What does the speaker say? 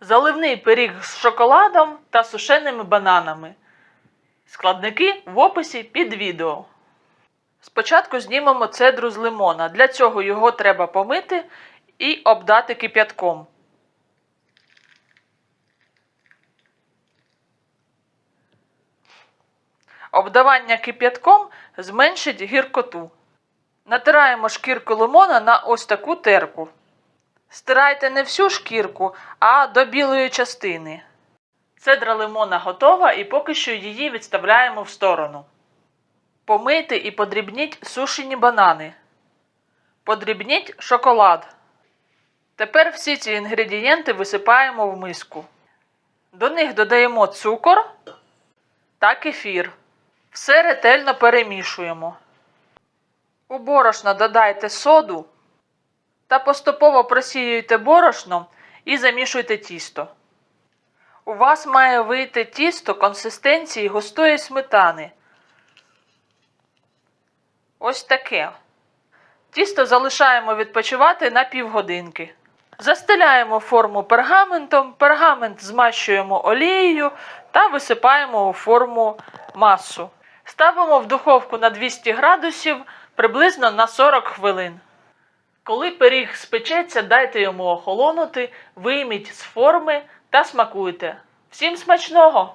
Заливний пиріг з шоколадом та сушеними бананами. Складники в описі під відео. Спочатку знімемо цедру з лимона. Для цього його треба помити і обдати кип'ятком. Обдавання кип'ятком зменшить гіркоту. Натираємо шкірку лимона на ось таку терку. Стирайте не всю шкірку, а до білої частини. Цедра лимона готова і поки що її відставляємо в сторону. Помийте і подрібніть сушені банани. Подрібніть шоколад. Тепер всі ці інгредієнти висипаємо в миску. До них додаємо цукор та кефір. Все ретельно перемішуємо. У борошно додайте соду та поступово просіюйте борошно і замішуйте тісто. У вас має вийти тісто консистенції густої сметани. Ось таке. Тісто залишаємо відпочивати на півгодинки. Застеляємо форму пергаментом, пергамент змащуємо олією та висипаємо у форму масу. Ставимо в духовку на 200 градусів приблизно на 40 хвилин. Коли пиріг спечеться, дайте йому охолонути, вийміть з форми та смакуйте. Всім смачного!